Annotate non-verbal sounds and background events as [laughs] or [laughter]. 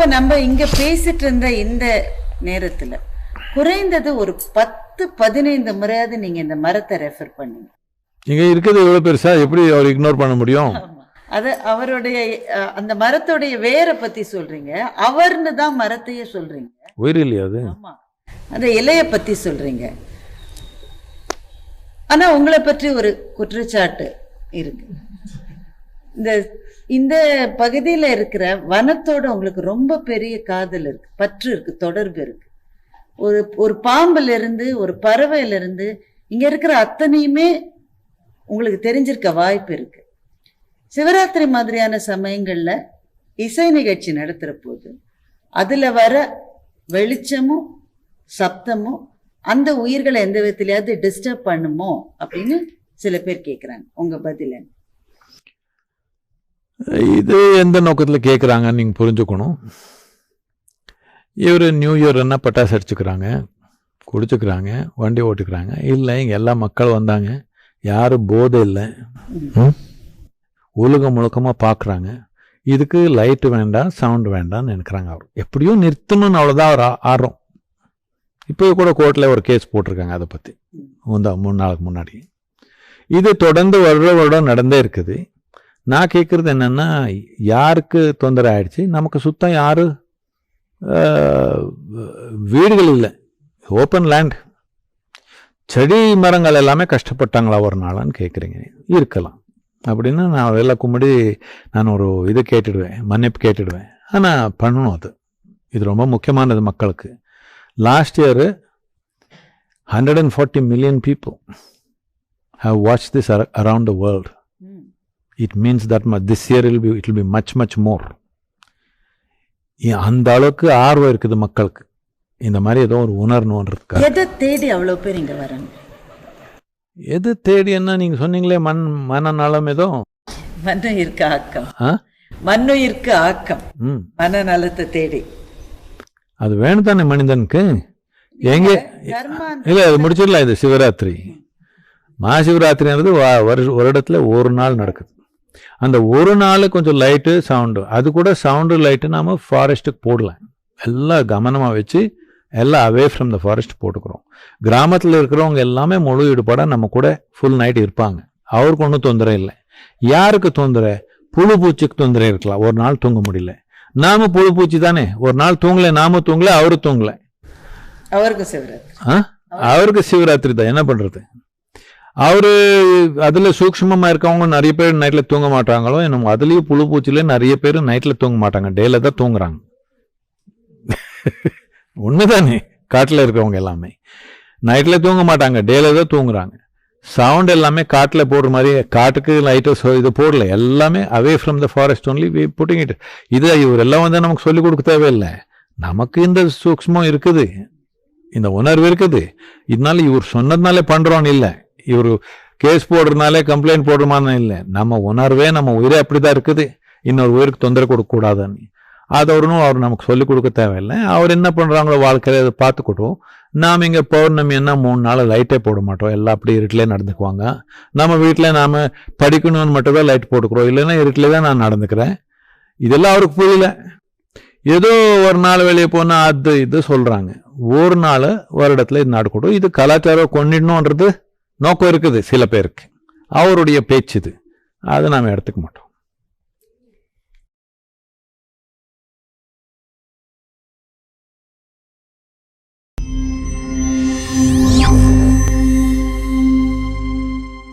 இப்ப நம்ம இங்க பேசிட்டு இருந்த இந்த நேரத்துல குறைந்தது ஒரு பத்து பதினைந்து முறையாவது நீங்க இந்த மரத்தை ரெஃபர் பண்ணுங்க. இங்கே இருக்கிறது எவ்வளோ பெருசா? எப்படி அவர் இக்னோர் பண்ண முடியும்? அது அவருடைய அந்த மரத்துடைய வேரை பத்தி சொல்றீங்க. அவர்னு தான் மரத்தையே சொல்றீங்க. உயிர் இல்லையா அது? ஆமா. அந்த இலைய பத்தி சொல்றீங்க. ஆனா உங்களை பற்றி ஒரு குற்றச்சாட்டு இருக்கு. இந்த இந்த பகுதியில் இருக்கிற வனத்தோட உங்களுக்கு ரொம்ப பெரிய காதல் இருக்கு பற்று இருக்கு தொடர்பு இருக்கு. ஒரு ஒரு பாம்புல இருந்து ஒரு பறவையில இருந்து இங்க இருக்கிற அத்தனையுமே உங்களுக்கு தெரிஞ்சிருக்க வாய்ப்பு இருக்கு. சிவராத்திரி மாதிரியான சமயங்கள்ல இசை நிகழ்ச்சி நடத்துகிற போது அதுல வர வெளிச்சமும் சப்தமும் அந்த உயிர்களை எந்த விதத்திலையாவது டிஸ்டர்ப் பண்ணுமோ அப்படின்னு சில பேர் கேட்குறாங்க உங்க பதில. இது எந்த நோக்கத்தில் கேட்குறாங்கன்னு நீங்கள் புரிஞ்சுக்கணும். இவர் நியூ இயர் என்ன பட்டாசு அடிச்சுக்கிறாங்க குடிச்சுக்கிறாங்க வண்டி ஓட்டுக்கிறாங்க. இல்லை இங்கே எல்லா மக்கள் வந்தாங்க. யாரும் போதை இல்லை. ம்? உலகம் முழுக்கமாக பார்க்குறாங்க இதுக்கு லைட்டு வேண்டாம் சவுண்டு வேண்டாம்னு நினைக்கிறாங்க அவர். எப்படியும் நிறுத்தணும்னு அவ்வளோதான் அவர் ஆடுறோம் இப்போ கூட கோர்ட்டில் ஒரு கேஸ் போட்டிருக்காங்க அதை பற்றி முந்தா மூணு நாளுக்கு முன்னாடி. இது தொடர்ந்து வருட வருடம் நடந்தே இருக்குது. நான் கேட்குறது என்னென்னா யாருக்கு தொந்தர ஆயிடுச்சு நமக்கு சுத்தம் யாரு? வீடுகள் இல்லை. ஓப்பன் லேண்ட் செடி மரங்கள் எல்லாமே கஷ்டப்பட்டாங்களா ஒரு நாளான்னு கேட்குறீங்க இருக்கலாம். அப்படின்னு நான் அதெல்லாம் கும்பிடி நான் ஒரு இது கேட்டுடுவேன் மன்னிப்பு கேட்டுடுவேன். ஆனால் பண்ணணும் அது. இது ரொம்ப முக்கியமானது மக்களுக்கு. Last year hundred and forty million people have watch this around the world ம். it means that mu- this year will be it will be much much more. ஏ- அந்த அளவுக்கு ஆர்வம் இருக்குது மக்களுக்கு. இந்த மாதிரி ஏதோ ஒரு உணரணுன்றதுக்காக எதை தேடி அவ்வளவு பேர் இங்க வராங்க? எது தேடி என்ன நீங்க சொன்னீங்களே மண் மனநலம் ஏதோ? மண்ணுயிர்க்கு ஆக்கம். ஆ? மண்ணுயிர்க்கு ஆக்கம். மனநலத்தை தேடி. அது வேணும் தானே மனிதனுக்கு? எங்க? இல்லை அது முடிச்சிடலாம் இது சிவராத்திரி. மகாசிவராத்திரின்றது வருஷ வருடத்துல ஒரு நாள் நடக்குது. அந்த ஒரு நாள் கொஞ்சம் லைட்டு சவுண்டு அது கூட சவுண்டு லைட்டு நாம ஃபாரஸ்ட்டுக்கு போடலாம் எல்லாம் கவனமாக வச்சு எல்லாம் அவே ஃப்ரம் த ஃபாரஸ்ட் போட்டுக்கிறோம். கிராமத்தில் இருக்கிறவங்க எல்லாமே முழு ஈடுபாடாக நம்ம கூட ஃபுல் நைட் இருப்பாங்க. அவருக்கு ஒன்றும் தொந்தரவு இல்லை. யாருக்கு தொந்தரை புழு பூச்சிக்கு தொந்தரை இருக்கலாம். ஒரு நாள் தூங்க முடியல. நாம புழு பூச்சி தானே? ஒரு நாள் தூங்கல நாம தூங்கல அவரு தூங்கல. அவருக்கு சிவராத்திரி. ஆ? அவருக்கு சிவராத்திரி தான். என்ன பண்றது? அவர் அதில் சூக்ஷ்மமா இருக்கவங்க நிறைய பேர் நைட்டில் தூங்க மாட்டாங்களோ என்னமோ அதுலேயும் புழு பூச்சிலே நிறைய பேர் நைட்டில் தூங்க மாட்டாங்க. டேல தான் தூங்குறாங்க. [laughs] உண்மைதானே? காட்டில் இருக்கவங்க எல்லாமே. நைட்டில் தூங்க மாட்டாங்க டேல தான் தூங்குறாங்க. சவுண்ட் எல்லாமே காட்டில் போடுற மாதிரி காட்டுக்கு லைட்டு இது போடல. எல்லாமே away from the forest only putting it இது இவரெல்லாம் வந்து நமக்கு சொல்லிக் கொடுக்க தேவையில்லை. நமக்கு இந்த சூக்ஷ்மம் இருக்குது. இந்த உணர்வு இருக்குது. இதனால இவர் சொன்னதுனாலே பண்ணுறோன்னு இல்லை. இவர் கேஸ் போடுறதுனாலே கம்ப்ளைண்ட் போடுறமான்னு இல்லை. நம்ம உணர்வே நம்ம உயிரே அப்படிதான் இருக்குது. இன்னொரு உயிருக்கு தொந்தரவு கொடுக்கக்கூடாதுன்னு. அது அவரும் அவர் நமக்கு சொல்லிக் கொடுக்க தேவையில்லை. அவர் என்ன பண்ணுறாங்களோ வாழ்க்கையில் அதை பார்த்துக்கிட்டோம். நாம் இங்கே பௌர்ணமி என்ன மூணு நாள் லைட்டே போட மாட்டோம். எல்லாம் அப்படி இருட்டிலே நடந்துக்குவாங்க. நம்ம வீட்டில் நாம் படிக்கணும்னு மட்டும் தான் லைட் போட்டுக்கிறோம். இல்லைன்னா இருட்டிலே தான் நான் நடந்துக்கிறேன். இதெல்லாம் அவருக்கு புரியல. ஏதோ ஒரு நாள் வெளியே போனால் அது இது சொல்கிறாங்க ஒரு நாள் வருடத்துல இது நடக்கட்டும். இது கலாச்சாரம் கொண்டிடணுன்றது நோக்கம் இருக்குது சில பேருக்கு. அவருடைய பேச்சு இது. அதை நாம் எடுத்துக்க மாட்டோம்.